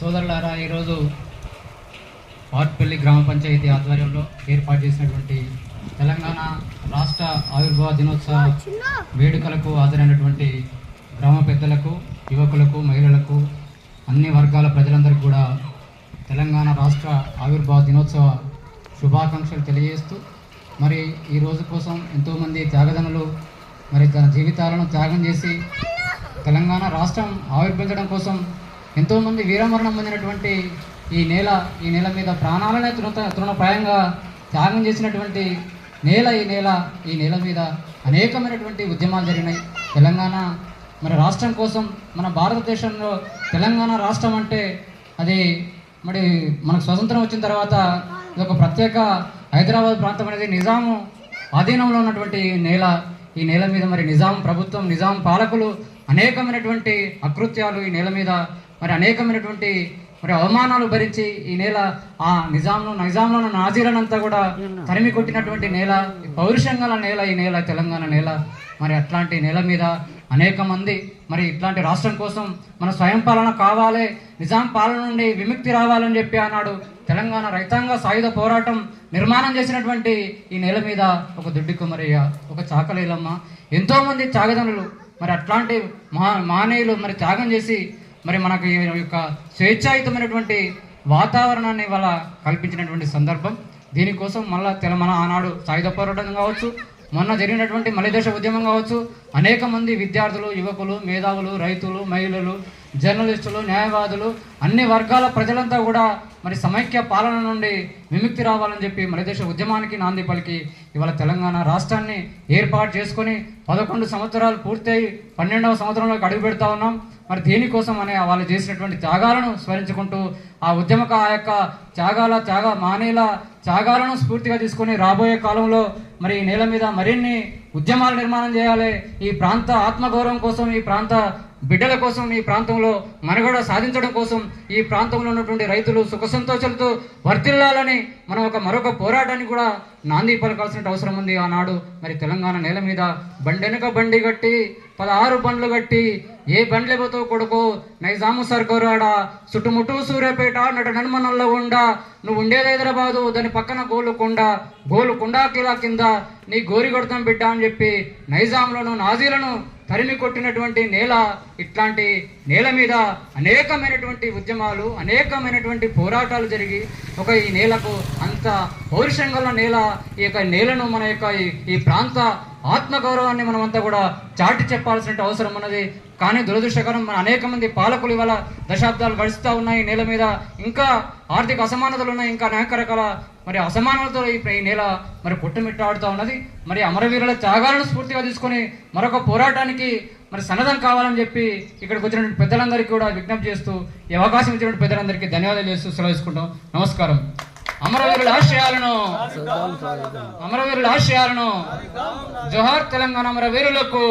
సోదరులారా ఈరోజు పాట్పల్లి గ్రామ పంచాయతీ ఆధ్వర్యంలో ఏర్పాటు చేసినటువంటి తెలంగాణ రాష్ట్ర ఆవిర్భావ దినోత్సవ వేడుకలకు హాజరైనటువంటి గ్రామ పెద్దలకు యువకులకు మహిళలకు అన్ని వర్గాల ప్రజలందరికీ కూడా తెలంగాణ రాష్ట్ర ఆవిర్భావ దినోత్సవ శుభాకాంక్షలు తెలియజేస్తూ మరి ఈ రోజు కోసం ఎంతోమంది త్యాగదనులు మరి తన జీవితాలను త్యాగం చేసి తెలంగాణ రాష్ట్రం ఆవిర్భవించడం కోసం ఎంతోమంది వీరమరణం పొందినటువంటి ఈ నేల ఈ నేల మీద ప్రాణాలనే తృణ తృణప్రాయంగా త్యాగం చేసినటువంటి నేల ఈ నేల ఈ నేల మీద అనేకమైనటువంటి ఉద్యమాలు జరిగినాయి. తెలంగాణ మరి రాష్ట్రం కోసం మన భారతదేశంలో తెలంగాణ రాష్ట్రం అంటే అది మరి మనకు స్వతంత్రం వచ్చిన తర్వాత ఇది ఒక ప్రత్యేక హైదరాబాద్ ప్రాంతం అనేది నిజాము ఆధీనంలో ఉన్నటువంటి నేల. ఈ నేల మీద మరి నిజాం ప్రభుత్వం నిజాం పాలకులు అనేకమైనటువంటి అకృత్యాలు ఈ నేల మీద మరి అనేకమైనటువంటి మరి అవమానాలు భరించి ఈ నేల ఆ నిజాంలో నిజాంలో నాజీలనంతా కూడా తరిమి కొట్టినటువంటి నేల ఈ పౌరుషంగా నేల ఈ నేల తెలంగాణ నేల మరి అట్లాంటి నేల మీద అనేక మంది మరి ఇట్లాంటి రాష్ట్రం కోసం మన స్వయం పాలన కావాలి నిజాం పాలన నుండి విముక్తి రావాలని చెప్పి అన్నాడు. తెలంగాణ రైతాంగ సాయుధ పోరాటం నిర్మాణం చేసినటువంటి ఈ నేల మీద ఒక దుడ్డి కుమరయ్య ఒక చాకలీలమ్మ ఎంతో మంది త్యాగదనులు మరి అట్లాంటి మహా మహనీయులు మరి త్యాగం చేసి మరి మనకు ఈ యొక్క స్వేచ్ఛాయుతమైనటువంటి వాతావరణాన్ని వాళ్ళ కల్పించినటువంటి సందర్భం. దీనికోసం మళ్ళా తెలంగాణ ఆనాడు సాయుధ పోరాటం కావచ్చు మొన్న జరిగినటువంటి మలిదేశ ఉద్యమం కావచ్చు అనేక మంది విద్యార్థులు యువకులు మేధావులు రైతులు మహిళలు జర్నలిస్టులు న్యాయవాదులు అన్ని వర్గాల ప్రజలంతా కూడా మరి సమైక్య పాలన నుండి విముక్తి రావాలని చెప్పి మలిదేశ ఉద్యమానికి నాంది పలికి ఇవాళ తెలంగాణ రాష్ట్రాన్ని ఏర్పాటు చేసుకొని పదకొండు సంవత్సరాలు పూర్తయి పన్నెండవ సంవత్సరంలోకి అడుగు పెడతా ఉన్నాం. మరి దేనికోసం అనే వాళ్ళు చేసినటువంటి త్యాగాలను స్మరించుకుంటూ ఆ ఉద్యమక ఆ యొక్క త్యాగాల త్యాగ మానేల త్యాగాలను స్ఫూర్తిగా తీసుకొని రాబోయే కాలంలో మరి ఈ నేల మీద మరిన్ని ఉద్యమాలు నిర్మాణం చేయాలి. ఈ ప్రాంత ఆత్మగౌరవం కోసం ఈ ప్రాంత బిడ్డల కోసం ఈ ప్రాంతంలో మనుగడ సాధించడం కోసం ఈ ప్రాంతంలో ఉన్నటువంటి రైతులు సుఖ సంతోషాలతో వర్తిల్లాలని మనం ఒక మరొక పోరాటాన్ని కూడా నాంది పలకాల్సిన అవసరం ఉంది ఆనాడు. మరి తెలంగాణ నేల మీద బండెనుక బండి కట్టి పదహారు బండ్లు కట్టి ఏ బండ్లు పోతావు కొడుకు నైజాము సర్కోరాడ చుట్టుముట్టు సూర్యాపేట నట నన్మనల్లో ఉండ నువ్వు ఉండేది హైదరాబాదు దాని పక్కన గోలుకొండ గోలుకొండ కిలా కింద నీ గోరి కొడతాం బిడ్డ అని చెప్పి నైజాంలను నాజీలను తరిమి కొట్టినటువంటి నేల ఇట్లాంటి నేల మీద అనేకమైనటువంటి ఉద్యమాలు అనేకమైనటువంటి పోరాటాలు జరిగి ఒక ఈ నేలకు అంత పౌరుషంగల నేల ఈ యొక్క నేలను మన యొక్క ఈ- ఈ ప్రాంత ఆత్మగౌరవాన్ని మనమంతా కూడా చాటి చెప్పాల్సిన అవసరం ఉన్నది. కానీ దురదృష్టకరం మన అనేక మంది పాలకులు ఇవాళ దశాబ్దాలు గడుస్తూ ఉన్నాయి నేల మీద. ఇంకా ఆర్థిక అసమానతలు ఉన్నాయి ఇంకా అనేక రకాల మరి అసమానతలు ఈ ఈ నేల మరి పుట్టుమిట్టాడుతూ ఉన్నది. మరి అమరవీరుల త్యాగాలను స్ఫూర్తిగా తీసుకొని మరొక పోరాటానికి మరి సన్నద్ధం కావాలని చెప్పి ఇక్కడికి వచ్చినటువంటి పెద్దలందరికీ కూడా విజ్ఞప్తి చేస్తూ ఈ అవకాశం ఇచ్చినటువంటి పెద్దలందరికీ ధన్యవాదాలు చేస్తూ సెలవు తీసుకుంటాం. నమస్కారం. అమరవీరుల ఆశయాలను అమరవీరుల ఆశయాలను జోహార్ తెలంగాణ అమరవీరులకు